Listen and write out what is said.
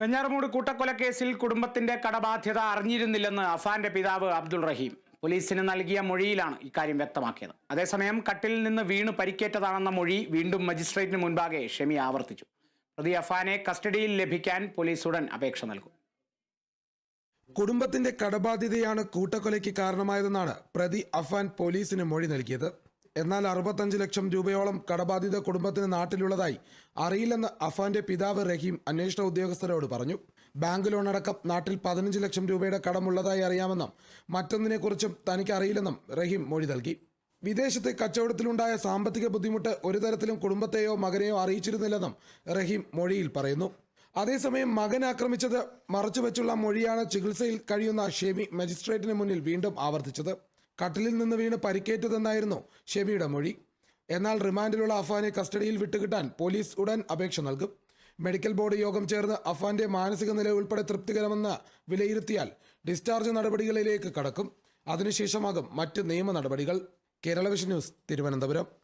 വെഞ്ഞാറമൂട് കൂട്ടക്കൊലക്കേസിൽ കുടുംബത്തിന്റെ കടബാധ്യത അറിഞ്ഞിരുന്നില്ലെന്ന് അഫാന്റെ പിതാവ് അബ്ദുൾ റഹീം പോലീസിന് നൽകിയ മൊഴിയിലാണ് ഇക്കാര്യം വ്യക്തമാക്കിയത്. അതേസമയം കട്ടിൽ നിന്ന് വീണ് പരിക്കേറ്റതാണെന്ന മൊഴി വീണ്ടും മജിസ്ട്രേറ്റിന് മുൻപാകെ ഷെമി ആവർത്തിച്ചു. പ്രതി അഫാനെ കസ്റ്റഡിയിൽ ലഭിക്കാൻ പോലീസ് ഉടൻ അപേക്ഷ നൽകും. കുടുംബത്തിന്റെ കടബാധ്യതയാണ് കൂട്ടക്കൊലയ്ക്ക് കാരണമായതെന്നാണ് പ്രതി അഫാൻ പോലീസിന് മൊഴി നൽകിയത്. എന്നാൽ അറുപത്തഞ്ച് ലക്ഷം രൂപയോളം കടബാധിത കുടുംബത്തിന് നാട്ടിലുള്ളതായി അറിയില്ലെന്ന് അഫാന്റെ പിതാവ് റഹീം അന്വേഷണ ഉദ്യോഗസ്ഥരോട് പറഞ്ഞു. ബാങ്ക് ലോൺ അടക്കം നാട്ടിൽ പതിനഞ്ച് ലക്ഷം രൂപയുടെ കടമുള്ളതായി അറിയാമെന്നും മറ്റൊന്നിനെക്കുറിച്ചും തനിക്ക് അറിയില്ലെന്നും റഹീം മൊഴി നൽകി. വിദേശത്തെ കച്ചവടത്തിലുണ്ടായ സാമ്പത്തിക ബുദ്ധിമുട്ട് ഒരു തരത്തിലും കുടുംബത്തെയോ മകനെയോ അറിയിച്ചിരുന്നില്ലെന്നും റഹീം മൊഴിയിൽ പറയുന്നു. അതേസമയം മകൻ ആക്രമിച്ചത് മറച്ചുവെച്ചുള്ള മൊഴിയാണ് ചികിത്സയിൽ കഴിയുന്ന ഷെമി മജിസ്ട്രേറ്റിന് മുന്നിൽ വീണ്ടും ആവർത്തിച്ചത്. കട്ടിലിൽ നിന്ന് വീണ് പരിക്കേറ്റതെന്നായിരുന്നു ഷെമിയുടെ മൊഴി. എന്നാൽ റിമാൻഡിലുള്ള അഫാനെ കസ്റ്റഡിയിൽ വിട്ടുകിട്ടാൻ പോലീസ് ഉടൻ അപേക്ഷ നൽകും. മെഡിക്കൽ ബോർഡ് യോഗം ചേർന്ന് അഫാന്റെ മാനസിക നില ഉൾപ്പെടെ തൃപ്തികരമെന്ന് വിലയിരുത്തിയാൽ ഡിസ്ചാർജ് നടപടികളിലേക്ക് കടക്കും. അതിനുശേഷമാകും മറ്റ് നിയമ നടപടികൾ. Kerala Vision News Thiruvananthapuram.